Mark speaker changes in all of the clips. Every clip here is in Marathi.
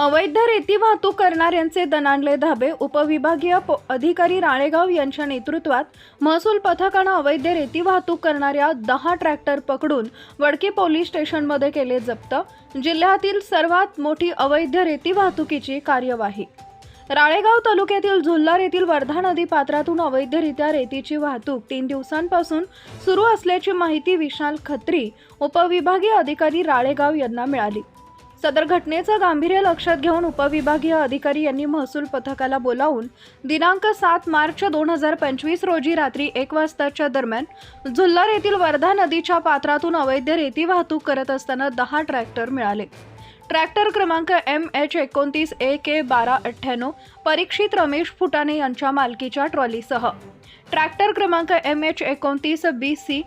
Speaker 1: अवैध रेती वाहतूक करणाऱ्यांचे दणाणले धाबे उपविभागीय अधिकारी राळेगाव यांच्या नेतृत्वात महसूल पथकानं अवैध रेती वाहतूक करणाऱ्या दहा ट्रॅक्टर पकडून वडकी पोलीस स्टेशनमध्ये केले जप्त. जिल्ह्यातील सर्वात मोठी अवैध रेती वाहतुकीची कार्यवाही. राळेगाव तालुक्यातील झुल्लार येथील वर्धा नदी पात्रातून अवैधरित्या रेतीची वाहतूक तीन दिवसांपासून सुरू असल्याची माहिती विशाल खत्री उपविभागीय अधिकारी राळेगाव यांना मिळाली. सदर घटनेचं गांभीर्य लक्षात घेऊन उपविभागीय अधिकारी यांनी महसूल पथकाला बोलावून दिनांक सात मार्च दोन हजार पंचवीस रोजी रात्री एक वाजताच्या दरम्यान झुल्लर येथील वर्धा नदीच्या पात्रातून अवैध रेती वाहतूक करत असताना दहा ट्रॅक्टर मिळाले. ट्रॅक्टर क्रमांक एम एच एकोणतीस ए के बारा अठ्ठ्याण्णव परीक्षित रमेश फुटाणे यांच्या मालकीच्या ट्रॉलीसह. ट्रॅक्टर क्रमांक एम एच एकोणतीस बी सी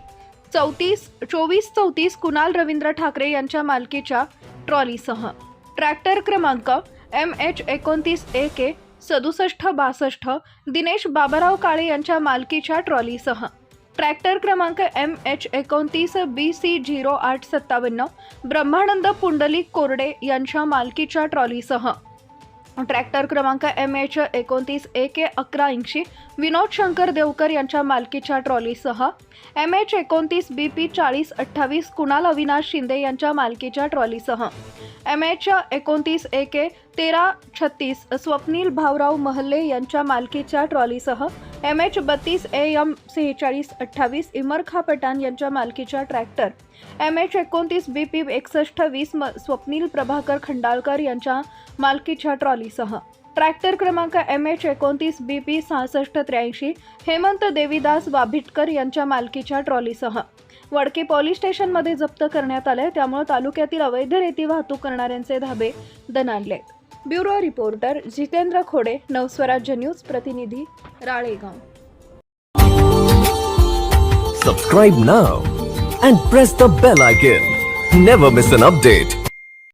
Speaker 1: चौतीस चोवीस चौतीस कुणाल रवींद्र ठाकरे यांच्या मालकीच्या ट्रॉलीसह. ट्रॅक्टर क्रमांक एम एच एकोणतीस ए के सदुसष्ट बासष्ट दिनेश बाबाराव काळे यांच्या मालकीच्या ट्रॉलीसह. ट्रॅक्टर क्रमांक एम एच एकोणतीस बी सी झिरो आठ सत्तावन्न ब्रह्मानंद पुंडलिक कोरडे यांच्या मालकीच्या ट्रॉलीसह. ट्रॅक्टर क्रमांक एम एच एकोणतीस ए के अकरा ऐंशी विनोद शंकर देवकर यांच्या मालकीच्या ट्रॉलीसह एम एच एकोणतीस बी पी चाळीस अठ्ठावीस कुणाल अविनाश शिंदे यांच्या मालकीच्या ट्रॉलीसह. एम एच एकोणतीस ए के तेरा छत्तीस स्वप्नील भाऊराव महल्ले यांच्या मालकीच्या ट्रॉलीसह एम एच बत्तीस ए एम सेहेचाळीस अठ्ठावीस इमरखा पठाण यांच्या मालकीच्या ट्रॅक्टर. एम एच एकोणतीस बी पी एकसष्ट वीस म स्वप्नील प्रभाकर खंडाळकर यांच्या मालकीच्या ट्रॉलीसह. ट्रॅक्टर क्रमांक एम एच एकोणतीस बी पी सहासष्ट त्र्याऐंशी हेमंत देवीदास वाभिटकर यांच्या मालकीच्या ट्रॉलीसह. वडके पोलीस स्टेशनमध्ये जप्त करण्यात आले त्यामुळे तालुक्यातील अवैध रेती वाहतूक करणाऱ्यांचे धाबे दणाणले bureau reporter Jitendra Khode Navswarajya news प्रतिनिधी Ralegaon.
Speaker 2: Subscribe now and press the bell icon never miss an update